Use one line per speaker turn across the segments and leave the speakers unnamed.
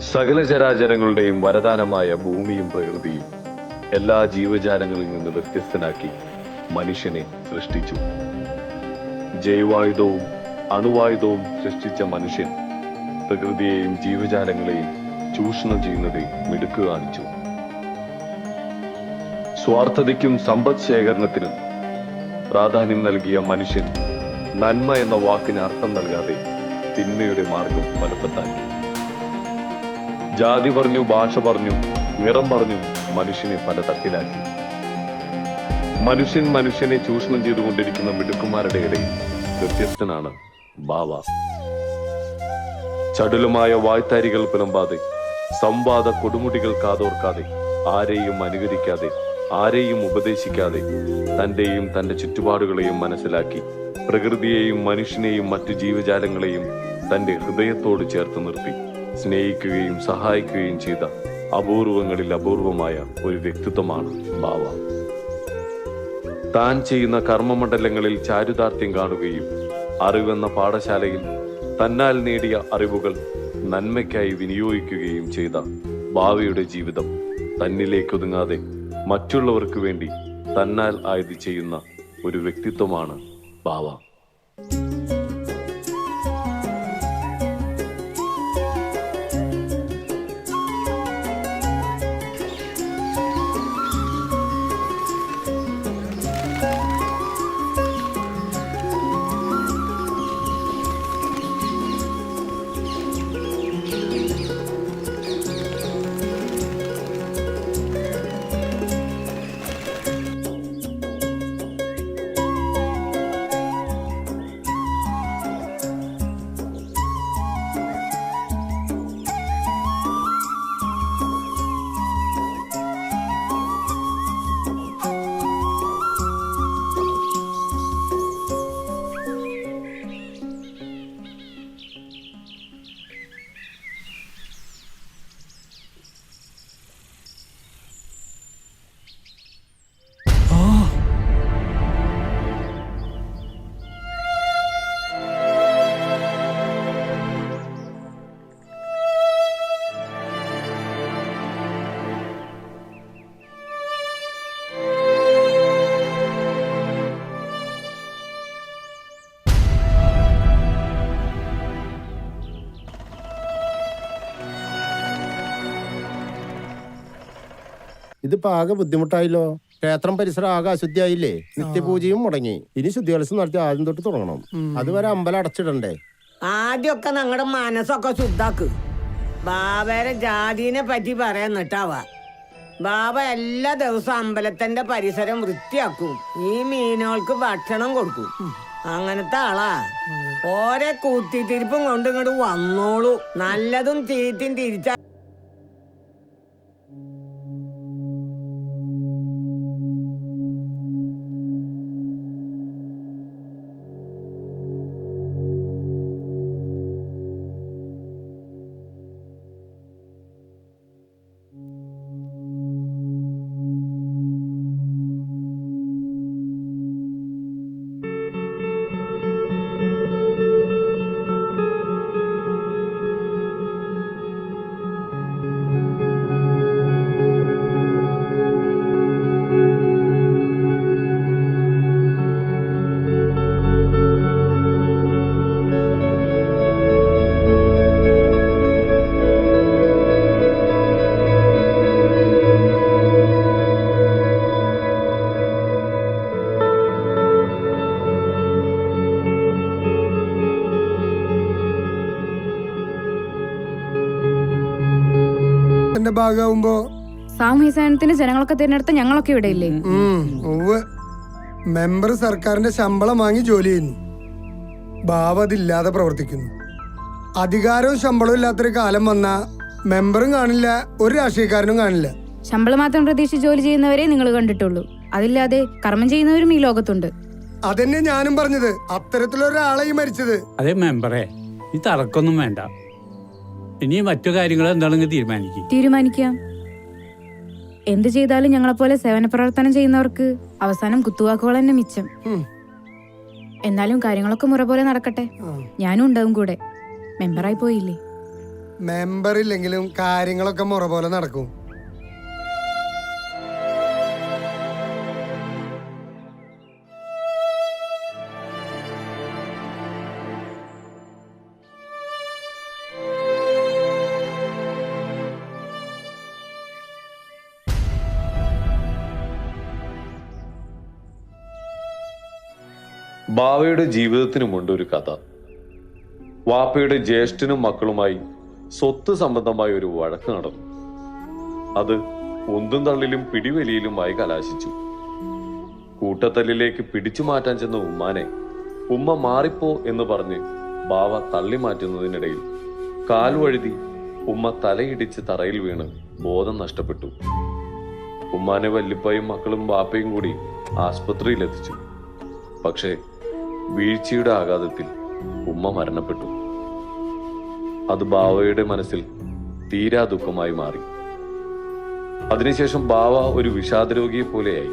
സകല ചരാചരങ്ങളുടെയും വരദാനമായ ഭൂമിയും പ്രകൃതിയും എല്ലാ ജീവജാലങ്ങളിൽ നിന്ന് വ്യത്യസ്തനാക്കി മനുഷ്യനെ സൃഷ്ടിച്ചു. ജൈവായുധവും അണുവായുധവും സൃഷ്ടിച്ച മനുഷ്യൻ പ്രകൃതിയെയും ജീവജാലങ്ങളെയും ചൂഷണം ചെയ്യുന്നതിൽ മിടുക്ക് കാണിച്ചു. സ്വാർത്ഥതയ്ക്കും സമ്പദ് ശേഖരണത്തിനും പ്രാധാന്യം നൽകിയ മനുഷ്യൻ നന്മ എന്ന വാക്കിന് അർത്ഥം നൽകാതെ തിന്മയുടെ മാർഗം ഫലപ്പെട്ടാക്കി ജാതി പറഞ്ഞു ഭാഷ പറഞ്ഞു നിറം പറഞ്ഞു മനുഷ്യനെ പല തട്ടിലാക്കി. മനുഷ്യൻ മനുഷ്യനെ ചൂഷണം ചെയ്തുകൊണ്ടിരിക്കുന്ന മിടുക്കുമാരുടെ ഇടയിൽ വ്യത്യസ്തനാണ് ബാവ. ചടുലമായ വായ്ത്താരികൾ പിളമ്പാതെ സംവാദ കൊടുമുടികൾ കാതോർക്കാതെ ആരെയും അനുകരിക്കാതെ ആരെയും ഉപദേശിക്കാതെ തന്റെയും തന്റെ ചുറ്റുപാടുകളെയും മനസ്സിലാക്കി പ്രകൃതിയെയും മനുഷ്യനെയും മറ്റു ജീവജാലങ്ങളെയും തന്റെ ഹൃദയത്തോട് ചേർത്ത് നിർത്തി. സ്നേഹിക്കുകയും സഹായിക്കുകയും ചെയ്ത അപൂർവങ്ങളിൽ അപൂർവമായ ഒരു വ്യക്തിത്വമാണ് ബാവ. താൻ ചെയ്യുന്ന കർമ്മമണ്ഡലങ്ങളിൽ ചാരുതാർത്ഥ്യം കാണുകയും അറിവെന്ന പാഠശാലയിൽ തന്നാൽ നേടിയ അറിവുകൾ നന്മയ്ക്കായി വിനിയോഗിക്കുകയും ചെയ്ത ബാവയുടെ ജീവിതം തന്നിലേക്കൊതുങ്ങാതെ മറ്റുള്ളവർക്ക് വേണ്ടി തന്നാൽ ആയത് ചെയ്യുന്ന ഒരു വ്യക്തിത്വമാണ് ബാവ.
ഇതിപ്പോ ആകെ ബുദ്ധിമുട്ടായല്ലോ. ക്ഷേത്രം പരിസരം ആകെ അശുദ്ധിയായില്ലേ? നിത്യപൂജയും മുടങ്ങി. ഇനി ശുദ്ധികലസം നടത്തി ആദ്യം തൊട്ട് തുടങ്ങണം. അതുവരെ അമ്പലം അടച്ചിടണ്ടേ?
ആദ്യമൊക്കെ ഞങ്ങളുടെ മനസ്സൊക്കെ ശുദ്ധാക്ക്. ബാബയുടെ ജാതിനെ പറ്റി പറയാൻ നിട്ടാവാ. ബാബ എല്ലാ ദിവസവും അമ്പലത്തിന്റെ പരിസരം വൃത്തിയാക്കും. ഈ മീനുകൾക്ക് ഭക്ഷണം കൊടുക്കും. അങ്ങനത്തെ ആളാ. ഓരോ കൂത്തിത്തിരിപ്പും കൊണ്ട് ഇങ്ങോട്ട് വന്നോളൂ. നല്ലതും ചീറ്റും തിരിച്ച
ന്റെ ഭാഗമാകുമ്പോ
സാമൂഹ്യ സേവനത്തിന് ജനങ്ങളൊക്കെ തിരഞ്ഞെടുത്ത ഞങ്ങളൊക്കെ ഇവിടെ ഇല്ലേ
മെമ്പർ സർക്കാരിന്റെ ശമ്പളം വാങ്ങി ജോലി ചെയ്യുന്നു. ഭാവ അതില്ലാതെ പ്രവർത്തിക്കുന്നു. അധികാരവും ശമ്പളവും ഇല്ലാത്തൊരു കാലം വന്ന മെമ്പറും കാണില്ല ഒരു രാഷ്ട്രീയക്കാരനും കാണില്ല.
ശമ്പളം മാത്രം പ്രതീക്ഷിച്ച് ജോലി ചെയ്യുന്നവരെ നിങ്ങൾ കണ്ടിട്ടുള്ളൂ. അതില്ലാതെ കർമ്മം ചെയ്യുന്നവരും ഈ ലോകത്തുണ്ട്.
അതന്നെ ഞാനും പറഞ്ഞത്. അത്തരത്തിലൊരാളെയും മരിച്ചത്.
അതെ മെമ്പറേ. ഈ തറക്കൊന്നും വേണ്ട. ഇനി മറ്റു കാര്യങ്ങൾ എന്താണെങ്കിൽ തീരുമാനിക്കും.
തീരുമാനിക്കാം. എന്ത് ചെയ്താലും ഞങ്ങളെപ്പോലെ സേവന പ്രവർത്തനം ചെയ്യുന്നവർക്ക് അവസാനം കുത്തുവാക്കുകൾ തന്നെ മിച്ചം. എന്നാലും കാര്യങ്ങളൊക്കെ മുറ പോലെ നടക്കട്ടെ. ഞാനും ഉണ്ടാവും കൂടെ. മെമ്പറായി പോയില്ലേ?
മെമ്പർ ഇല്ലെങ്കിലും കാര്യങ്ങളൊക്കെ മുറ പോലെ നടക്കും.
ബാവയുടെ ജീവിതത്തിനുമുണ്ട് ഒരു കഥ. വാപ്പയുടെ ജ്യേഷ്ഠനും മക്കളുമായി സ്വത്ത് സംബന്ധമായ ഒരു വഴക്ക് നടന്നു. അത് ഒന്നും തള്ളിലും പിടിവലിയിലുമായി കലാശിച്ചു. കൂട്ടത്തല്ലിലേക്ക് പിടിച്ചു മാറ്റാൻ ചെന്ന ഉമ്മാനെ ഉമ്മ മാറിപ്പോ എന്ന് പറഞ്ഞ് ബാവ തള്ളി മാറ്റുന്നതിനിടയിൽ കാൽ വഴുതി ഉമ്മ തലയിടിച്ച് തറയിൽ വീണ് ബോധം നഷ്ടപ്പെട്ടു. ഉമ്മാനെ വല്ലിപ്പയും മക്കളും ബാപ്പയും കൂടി ആസ്പത്രിയിലെത്തിച്ചു. പക്ഷേ വീഴ്ചയുടെ ആഘാതത്തിൽ ഉമ്മ മരണപ്പെട്ടു. അത് ബാവയുടെ മനസ്സിൽ തീരാ ദുഃഖമായി മാറി. അതിനുശേഷം ബാവ ഒരു വിഷാദരോഗിയെ പോലെയായി.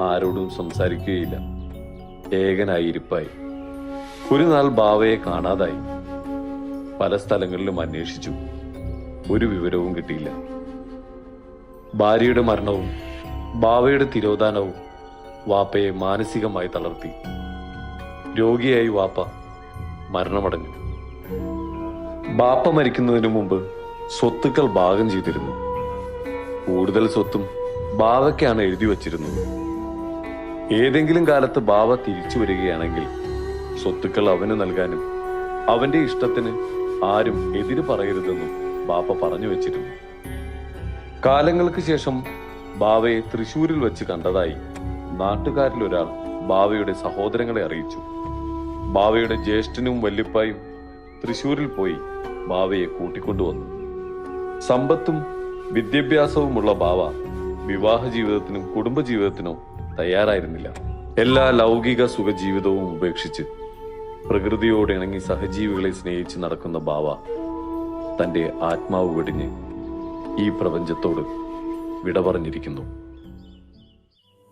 ആരോടും സംസാരിക്കുകയില്ല. ഏകനായി ഇരിപ്പായി. ഒരു നാൾ ബാവയെ കാണാതായി. പല സ്ഥലങ്ങളിലും അന്വേഷിച്ചു. ഒരു വിവരവും കിട്ടിയില്ല. ഭാര്യയുടെ മരണവും ബാവയുടെ തിരോധാനവും വാപ്പയെ മാനസികമായി തളർത്തി. രോഗിയായി വാപ്പ മരണമടഞ്ഞു. ബാപ്പ മരിക്കുന്നതിന് മുമ്പ് സ്വത്തുക്കൾ ഭാഗം ചെയ്തിരുന്നു. കൂടുതൽ സ്വത്തും ബാവയ്ക്കാണ് എഴുതി വച്ചിരുന്നത്. ഏതെങ്കിലും കാലത്ത് ബാവ തിരിച്ചു വരികയാണെങ്കിൽ സ്വത്തുക്കൾ അവന് നൽകാനും അവന്റെ ഇഷ്ടത്തിന് ആരും എതിര് പറയരുതെന്നും ബാപ്പ പറഞ്ഞു വെച്ചിരുന്നു. കാലങ്ങൾക്ക് ശേഷം ബാവയെ തൃശൂരിൽ വെച്ച് കണ്ടതായി നാട്ടുകാരിൽ ഒരാൾ ബാവയുടെ സഹോദരങ്ങളെ അറിയിച്ചു. ബാവയുടെ ജ്യേഷ്ഠനും വല്യപ്പായും തൃശൂരിൽ പോയി ബാവയെ കൂട്ടിക്കൊണ്ടുവന്നു. സമ്പത്തും വിദ്യാഭ്യാസവുമുള്ള ബാവ വിവാഹ ജീവിതത്തിനും കുടുംബജീവിതത്തിനും തയ്യാറായിരുന്നില്ല. എല്ലാ ലൗകിക സുഖജീവിതവും ഉപേക്ഷിച്ച് പ്രകൃതിയോട് ഇണങ്ങി സഹജീവികളെ സ്നേഹിച്ച് നടക്കുന്ന ബാവ തന്റെ ആത്മാവ് വെടിഞ്ഞ് ഈ പ്രപഞ്ചത്തോട് വിട പറഞ്ഞിരിക്കുന്നു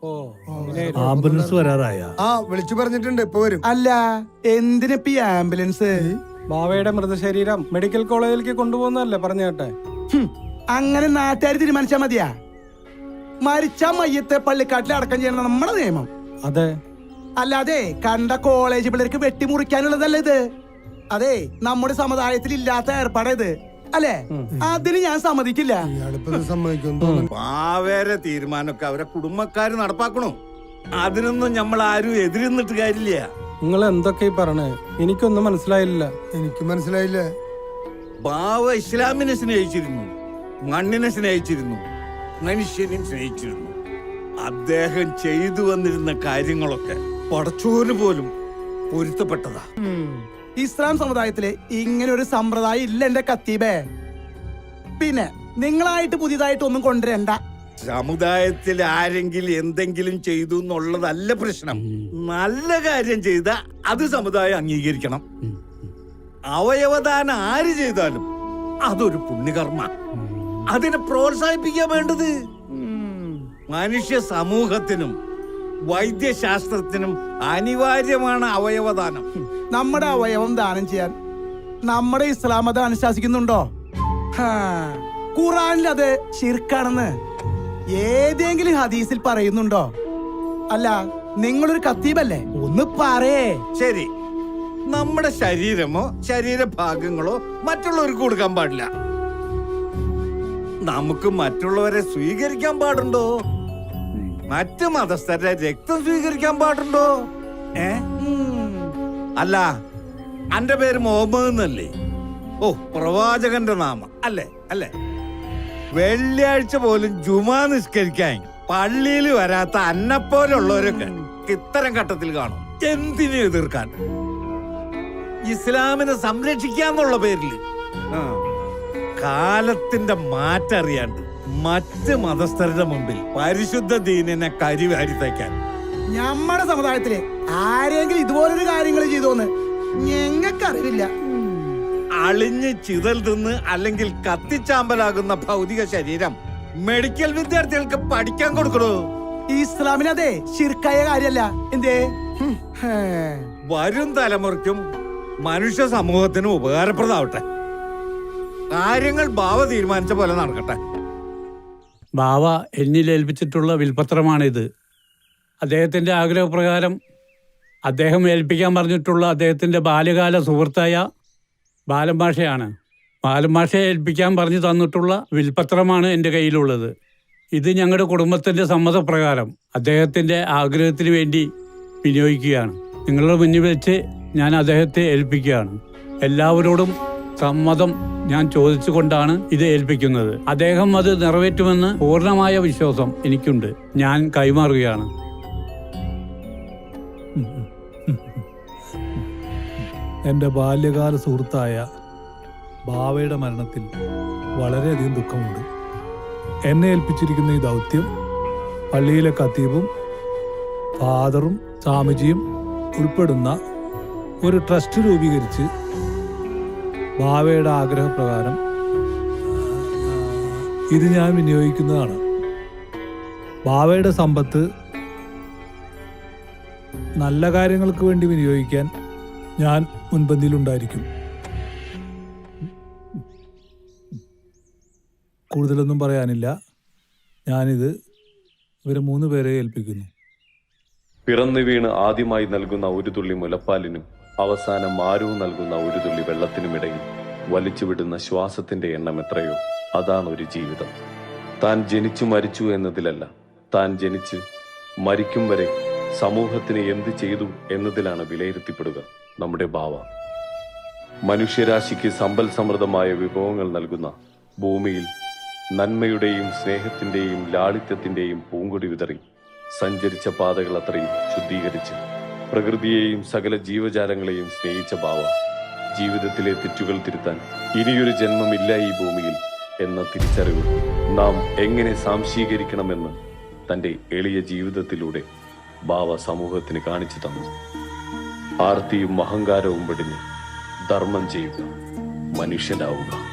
ആംബുലൻസ് വരാറായ?
ആ വിളിച്ചു പറഞ്ഞിട്ടുണ്ട് ഇപ്പൊ വരും.
അല്ല എന്തിനിപ്പ ഈ ആംബുലൻസ്?
ബാവയുടെ മൃതശരീരം മെഡിക്കൽ കോളേജിലേക്ക് കൊണ്ടുപോകുന്നതല്ലേ പറഞ്ഞു കേട്ടെ.
അങ്ങനെ നാട്ടുകാർ തീരുമാനിച്ചാ മതിയാ? മരിച്ച മയ്യത്തെ പള്ളിക്കാട്ടിൽ അടക്കം ചെയ്യണം നമ്മുടെ നിയമം.
അതെ.
അല്ലാതെ കണ്ട കോളേജ് പിള്ളേർക്ക് വെട്ടിമുറിക്കാനുള്ളതല്ല ഇത്? അതെ നമ്മുടെ സമുദായത്തിൽ ഇല്ലാത്ത ഏർപ്പാടാ അല്ലേ? അതിന് ഞാൻ സമ്മതിക്കില്ല.
പാവേരെ തീരുമാനമൊക്കെ അവരെ കുടുംബക്കാര് നടപ്പാക്കണോ? അതിനൊന്നും നമ്മൾ ആരും എതിരിന്നിട്ട് കാര്യമില്ല.
നിങ്ങൾ എന്തൊക്കെ പറഞ്ഞേ എനിക്കൊന്നും മനസ്സിലായില്ല.
എനിക്ക് മനസ്സിലായില്ല.
ബാവ ഇസ്ലാമിനെ സ്നേഹിച്ചിരുന്നു. മണ്ണിനെ സ്നേഹിച്ചിരുന്നു. മനുഷ്യനെയും സ്നേഹിച്ചിരുന്നു. അദ്ദേഹം ചെയ്തു വന്നിരുന്ന കാര്യങ്ങളൊക്കെ പടച്ചോന് പോലും പൊരുത്തപ്പെട്ടതാ.
ഇസ്ലാം സമുദായത്തിൽ ഇങ്ങനെ ഒരു സമ്പ്രദായം ഇല്ല എന്റെ കത്തീബേ. പിന്നെ നിങ്ങളായിട്ട് പുതിയതായിട്ട് ഒന്നും കൊണ്ടുവരണ്ട.
സമുദായത്തിൽ ആരെങ്കിലും എന്തെങ്കിലും ചെയ്തു എന്നുള്ളതല്ല പ്രശ്നം. നല്ല കാര്യം ചെയ്ത അത് സമുദായം അംഗീകരിക്കണം. അവയവദാനം ആര് ചെയ്താലും അതൊരു പുണ്യകർമ്മ. അതിനെ പ്രോത്സാഹിപ്പിക്കാൻ വേണ്ടത്. മനുഷ്യ സമൂഹത്തിനും വൈദ്യശാസ്ത്രത്തിനും അനിവാര്യമാണ് അവയവദാനം.
നമ്മുടെ അവയവം ദാനം ചെയ്യാൻ നമ്മുടെ ഇസ്ലാം അത് അനുശാസിക്കുന്നുണ്ടോ? ഖുറാനിൽ അത് ശിർക്കാണെന്ന് ഏതെങ്കിലും ഹദീസിൽ പറയുന്നുണ്ടോ? അല്ല നിങ്ങളൊരു കത്തീബല്ലേ ഒന്ന് പറയേ.
ശരി. നമ്മുടെ ശരീരമോ ശരീരഭാഗങ്ങളോ മറ്റുള്ളവർക്ക് കൊടുക്കാൻ പാടില്ല. നമുക്ക് മറ്റുള്ളവരെ സ്വീകരിക്കാൻ പാടുണ്ടോ? മറ്റ് മതസ്ഥരുടെ രക്തം സ്വീകരിക്കാൻ പാടുണ്ടോ? ഏ? അല്ല അന്റെ പേര് മുഹമ്മദ് എന്നല്ലേ? ഓ പ്രവാചകന്റെ നാമ. അല്ലേ അല്ലേ? വെള്ളിയാഴ്ച പോലും ജുമാ നിസ്കരിക്കാൻ പള്ളിയിൽ വരാത്ത അന്നപ്പോലുള്ളവരൊക്കെ ഇത്തരം ഘട്ടത്തിൽ കാണും. എന്തിനു എതിർക്കാൻ? ഇസ്ലാമിനെ സംരക്ഷിക്കാന്നുള്ള പേരിൽ കാലത്തിന്റെ കാലത്തിന്റെ മാറ്ററിയാണ്ട് മറ്റ് മതസ്ഥരുടെ മുമ്പിൽ പരിശുദ്ധ ദീനിനെ കരിവാരി തയ്ക്കാൻ
നമ്മുടെ സമുദായത്തിൽ ആരെങ്കിലും ഇതുപോലൊരു കാര്യങ്ങൾ ചെയ്തോന്ന് ഞങ്ങൾക്കറിവില്ല
അളിഞ്ഞ് ചിതൽ തിന്ന് അല്ലെങ്കിൽ കത്തിച്ചാമ്പലാകുന്ന ഭൗതിക ശരീരം മെഡിക്കൽ വിദ്യാർത്ഥികൾക്ക് പഠിക്കാൻ കൊടുക്കണോ?
ഇസ്ലാമിനതെ ശിർക്കായ കാര്യല്ല. എന്തേ?
വരും തലമുറയ്ക്കും മനുഷ്യ സമൂഹത്തിനും ഉപകാരപ്രദമാവട്ടെ. കാര്യങ്ങൾ ഭാവ തീരുമാനിച്ച പോലെ നടക്കട്ടെ.
ബാവ എന്നിൽ ഏൽപ്പിച്ചിട്ടുള്ള വിൽപത്രമാണിത്. അദ്ദേഹത്തിന്റെ ആഗ്രഹപ്രകാരം അദ്ദേഹം ഏൽപ്പിക്കാൻ പറഞ്ഞിട്ടുള്ള അദ്ദേഹത്തിന്റെ ബാല്യകാല സുഹൃത്തായ ബാലഭാഷയാണ് ബാലഭാഷയെ ഏൽപ്പിക്കാൻ പറഞ്ഞു തന്നിട്ടുള്ള വിൽപത്രമാണ് എന്റെ കയ്യിലുള്ളത്. ഇത് ഞങ്ങളുടെ കുടുംബത്തിന്റെ സമ്മതപ്രകാരം അദ്ദേഹത്തിന്റെ ആഗ്രഹത്തിന് വേണ്ടി വിനിയോഗിക്കുകയാണ്. നിങ്ങളുടെ മുന്നിൽ വെച്ച് ഞാൻ അദ്ദേഹത്തെ ഏൽപ്പിക്കുകയാണ്. എല്ലാവരോടും സമ്മതം ഞാൻ ചോദിച്ചുകൊണ്ടാണ് ഇത് ഏൽപ്പിക്കുന്നത്. അദ്ദേഹം അത് നിറവേറ്റുമെന്ന് പൂർണമായ വിശ്വാസം എനിക്കുണ്ട്. ഞാൻ കൈമാറുകയാണ്.
എന്റെ ബാല്യകാല സുഹൃത്തായ ബാവയുടെ മരണത്തിൽ വളരെയധികം ദുഃഖമുണ്ട്. എന്നെ ഏൽപ്പിച്ചിരിക്കുന്ന ഈ ദൗത്യം പള്ളിയിലെ കത്തീബും ഫാദറും സ്വാമിജിയും ഉൾപ്പെടുന്ന ഒരു ട്രസ്റ്റ് രൂപീകരിച്ച് ബാവയുടെ ആഗ്രഹപ്രകാരം ഇത് ഞാൻ വിനിയോഗിക്കുന്നതാണ്. ബാവയുടെ സമ്പത്ത് നല്ല കാര്യങ്ങൾക്ക് വേണ്ടി വിനിയോഗിക്കാൻ ഞാൻ മുൻപന്തിയിലുണ്ടായിരിക്കും. കൂടുതലൊന്നും പറയാനില്ല. ഞാനിത് ഇവരെ മൂന്ന് പേരെ ഏൽപ്പിക്കുന്നു.
പിറന്നു വീണ് ആദ്യമായി നൽകുന്ന ഒരു തുള്ളി മുലപ്പാലിനും അവസാനം മാരൂ നൽകുന്ന ഒരു തുള്ളി വെള്ളത്തിനുമിടയിൽ വലിച്ചുവിടുന്ന ശ്വാസത്തിന്റെ എണ്ണം എത്രയോ? അതാണ് ഒരു ജീവിതം. താൻ ജനിച്ചു മരിച്ചു എന്നതിലല്ല താൻ ജനിച്ച് മരിക്കും വരെ സമൂഹത്തിന് എന്ത് ചെയ്തു എന്നതിലാണ് വിലയിരുത്തിപ്പെടുക നമ്മുടെ ഭാവ മനുഷ്യരാശിക്ക് സമ്പൽ സമൃദ്ധമായ വിഭവങ്ങൾ നൽകുന്ന ഭൂമിയിൽ നന്മയുടെയും സ്നേഹത്തിന്റെയും ലാളിത്യത്തിന്റെയും പൂങ്കൊടി വിതറി സഞ്ചരിച്ച പാതകൾ അത്രയും ശുദ്ധീകരിച്ച് പ്രകൃതിയെയും സകല ജീവജാലങ്ങളെയും സ്നേഹിച്ച ഭാവ ജീവിതത്തിലെ തെറ്റുകൾ തിരുത്താൻ ഇനിയൊരു ജന്മമില്ല ഈ ഭൂമിയിൽ എന്ന തിരിച്ചറിവ് നാം എങ്ങനെ സാംശീകരിക്കണമെന്ന് തന്റെ എളിയ ജീവിതത്തിലൂടെ ബാവ സമൂഹത്തിന് കാണിച്ചു തന്നു. ആർത്തിയും അഹങ്കാരവും വെടിഞ്ഞ് ധർമ്മം ചെയ്യുക മനുഷ്യനാവുക.